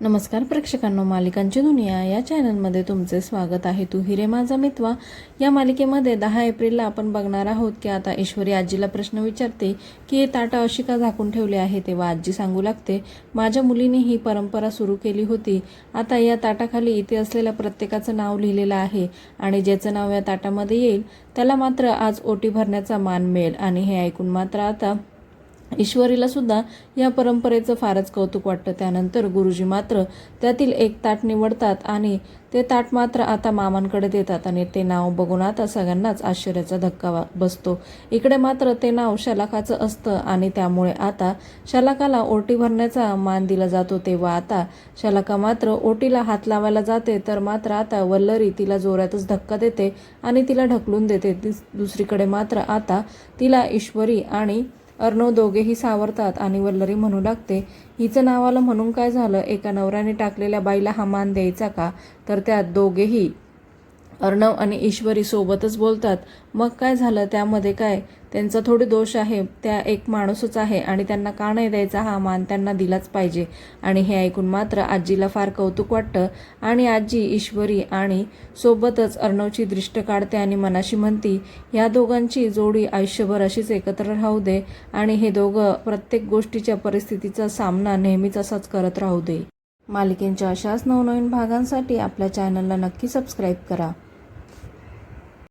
नमस्कार प्रेक्षकांनो मालिकांची दुनिया या चॅनलमध्ये तुमचे स्वागत आहे. तू हिरे माझा मितवा. या मालिकेमध्ये दहा एप्रिलला आपण बघणार आहोत की आता ईश्वरी आजीला प्रश्न विचारते की हे ताटं अशी का झाकून ठेवले आहे? तेव्हा आजी सांगू लागते माझ्या मुलीने ही परंपरा सुरू केली होती. आता या ताटाखाली इथे असलेल्या प्रत्येकाचं नाव लिहिलेलं आहे आणि ज्याचं नाव या ताटामध्ये येईल त्याला मात्र आज ओटी भरण्याचा मान मिळेल. आणि हे ऐकून मात्र आता ईश्वरीला सुद्धा या परंपरेचं फारच कौतुक वाटतं. त्यानंतर गुरुजी मात्र त्यातील एक ताट निवडतात आणि ते ताट मात्र आता मामांकडे देतात आणि ते नाव बघून आता सगळ्यांनाच आश्चर्याचा धक्का वा- बसतो. इकडे मात्र ते नाव शलाकाचं असतं आणि त्यामुळे आता शलाकाला ओटी भरण्याचा मान दिला जातो. तेव्हा आता शलाका मात्र ओटीला हात लावायला जाते तर मात्र आता वल्लरी तिला जोरातच धक्का देते आणि तिला ढकलून देते. दिस- दुसरीकडे मात्र आता तिला ईश्वरी आणि अर्णव दोघेही सावरतात आणि वल्लरी म्हणू लागते हिचं नावाला म्हणून काय झालं? एका नवऱ्याने टाकलेल्या बाईला हा मान द्यायचा का? तर त्यात दोघेही अर्णव आणि ईश्वरी सोबतच बोलतात. मग काय झालं? त्यामध्ये काय? त्यांचा थोडी दोष आहे. त्या एक माणूसच आहे आणि त्यांना का नाही द्यायचा हा मान त्यांना दिलाच पाहिजे. आणि हे ऐकून मात्र आजीला फार कौतुक वाटतं. आणि आजी ईश्वरी आणि सोबतच अर्णवची दृष्ट काढते आणि मनाशी म्हणती या दोघांची जोडी आयुष्यभर अशीच एकत्र राहू दे आणि हे दोघं प्रत्येक गोष्टीच्या परिस्थितीचा सामना नेहमीच असाच करत राहू दे. मालिकेंच्या अशाच नवनवीन भागांसाठी आपल्या चॅनलला नक्की सबस्क्राईब करा.